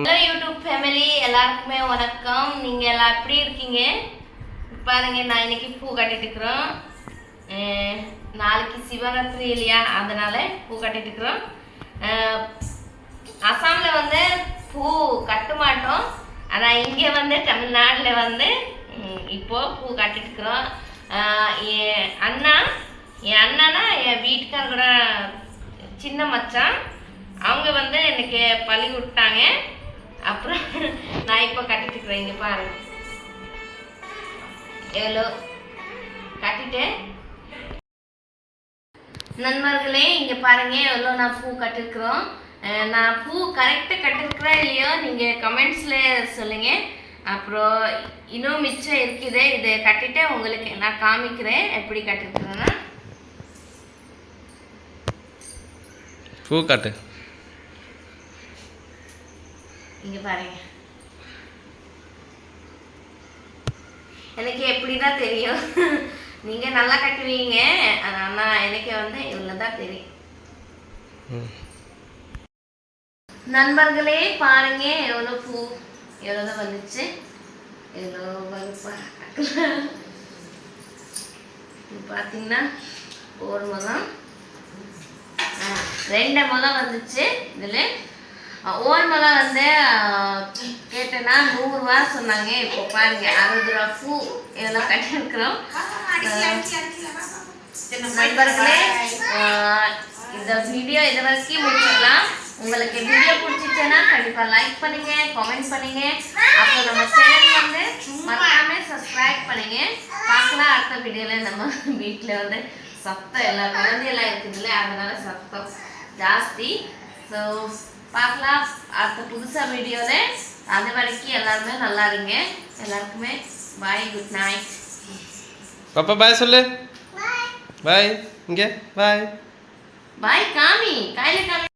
Hello YouTube family எல்லாருக்குமே வணக்கம். நீங்கள் எல்லாம் எப்படி இருக்கீங்க? பாருங்க நான் இன்னைக்கு பூ கட்டிட்டு இருக்கிறோம். நாளைக்கு சிவராத்திரி இல்லையா? அதனால பூ கட்டிட்டு இருக்கிறோம். அசாமில் வந்து பூ கட்ட மாட்டோம். ஆனால் இங்கே வந்து தமிழ்நாட்டில் வந்து இப்போது இப்போ பூ கட்டிட்டு இருக்கிறோம். என் அண்ணா என் அண்ணனா என் வீட்டுக்காரோட சின்ன மச்சான். அவங்க வந்து எனக்கு பழி விட்டாங்க. அப்புறம் நான் இப்போ கட்டிட்டு இருக்கிறேன் இங்கே பாரு. எவ்வளோ கட்டிட்டேன். நண்பர்களே இங்கே பாருங்க எவ்வளோ நான் பூ கட்டிருக்கிறோம். நான் பூ கரெக்டாக கட்டிருக்கிறேன் இல்லையோ நீங்கள் கமெண்ட்ஸில் சொல்லுங்கள் அப்புறம் இன்னும் மிச்சம் இருக்குது இதை கட்டிட்டு உங்களுக்கு நான் காமிக்கிறேன் எப்படி கட்டிருக்கிறேன்னா. பூ கட்டு. இங்க பாருங்க. எனக்கு எப்படிதான் தெரியும். நீங்க நல்லா கட்டுவீங்க. ஆனா எனக்கு வந்து இவ்வளவுதான் தெரியும். நண்பர்களே பாருங்க. எவ்வளோ பூ எவ்வளோ வந்துச்சு. எவ்வளோ வருப்பா இது பார்த்தீங்கன்னா ஒரு முகம் ரெண்டு முகம் வந்துச்சு. இதில் ஒரு முகம் வந்து கேட்டேன்னா நூறுரூவா சொன்னாங்க. இப்போ பாருங்க அறுபது ரூபா பூ இதெல்லாம் கட்டியிருக்கிறோம். நண்பர்களே இந்த வீடியோ இது வரைக்கும் முடிச்சுக்கலாம் உங்களுக்கு வீடியோ பிடிச்சிச்சுன்னா கண்டிப்பா லைக் பண்ணுங்க கமெண்ட் பண்ணுங்க. அப்புறம் நம்ம சேனல் வந்து மறக்காம சப்ஸ்கிரைப் பண்ணுங்க. பார்க்கலாம் அடுத்த வீடியோல நம்ம வீட்ல வந்து சத்தம் எல்லாம் குழந்தையெல்லாம் இருக்குதுல்ல அதனால சத்தம் ஜாஸ்தி. ஸோ பார்க்கலாம். அடுத்த புதுசா வீடியோல அது வரைக்கும் எல்லாருமே நல்லா இருங்க. எல்லாருக்குமே பாய் குட் நைட் பாப்பா பாய் சொல்லு. பாய் இங்கே பாய் பாய் காமி. கையில காமி.